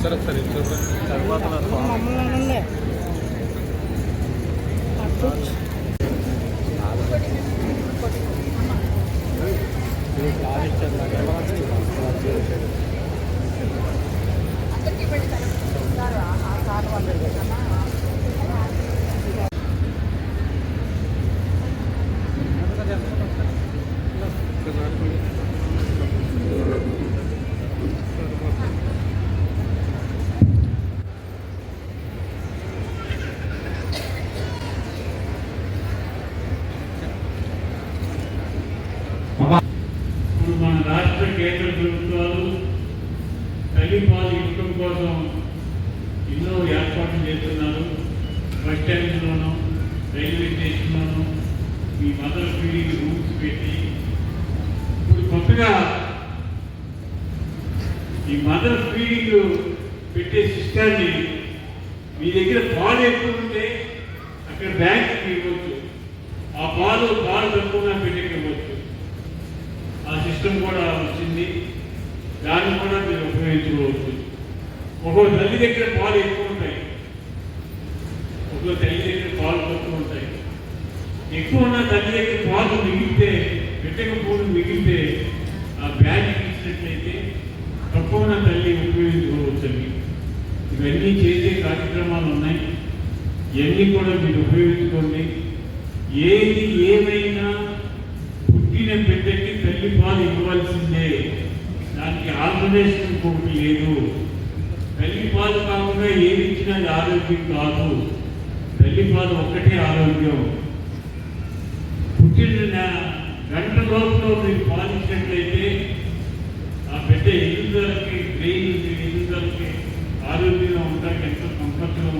సరే సరే తర్వాత అందరికీ పెట్టి ఆ సార్ వాళ్ళు తల్లిపాలు ఇవ్వడం కోసం ఎన్నో ఏర్పాట్లు చేస్తున్నారు. బస్ స్టాండ్లోనూ రైల్వే స్టేషన్లోనూ ఈ మదర్ ఫీడింగ్ రూమ్స్ పెట్టి ఇప్పుడు కొత్తగా ఈ మదర్ ఫీడింగ్ పెట్టే సిస్టాన్ని మీ దగ్గర పాలు ఎక్కువ ఉంటే అక్కడ బ్యాంక్కి ఇవ్వచ్చు ఆ పాలు పాలు తక్కువగా పెట్టి ఇవ్వచ్చు ఆ సిస్టమ్ కూడా వచ్చింది. దాన్ని కూడా మీరు ఉపయోగించుకోవచ్చు. ఒక్కో తల్లి దగ్గర పాలు ఎక్కువ ఉంటాయి. ఒక్కో తల్లి దగ్గర పాలు తక్కువ ఉంటాయి. ఎక్కువ ఉన్న తల్లి దగ్గర పాలు మిగిలితే బిడ్డకు పూలు మిగిలితే ఆ బ్యాగ్ ఇచ్చినట్లయితే తక్కువ ఉన్న తల్లి ఉపయోగించుకోవచ్చండి. ఇవన్నీ చేసే కార్యక్రమాలు ఉన్నాయి. ఇవన్నీ కూడా మీరు ఉపయోగించుకోండి. ఏది ఏమైనా పుట్టిన బిడ్డకి తల్లి పాలు ఇవ్వాల్సిందే. దానికి ఆల్టర్నేషన్ ఇంకొకటి లేదు. తల్లి పాలు కాకుండా ఏది ఇచ్చినా ఆరోగ్యం కాదు. తల్లి పాలు ఒక్కటే ఆరోగ్యం. పుట్టిన గంట లోపల మీరు పాలించినట్లయితే ఆ బిడ్డ ఎదుగుదలకి బ్రెయిన్ ఎదుగుదలకి ఆరోగ్యంగా ఉండడానికి ఎంతో కంఫర్ట్గా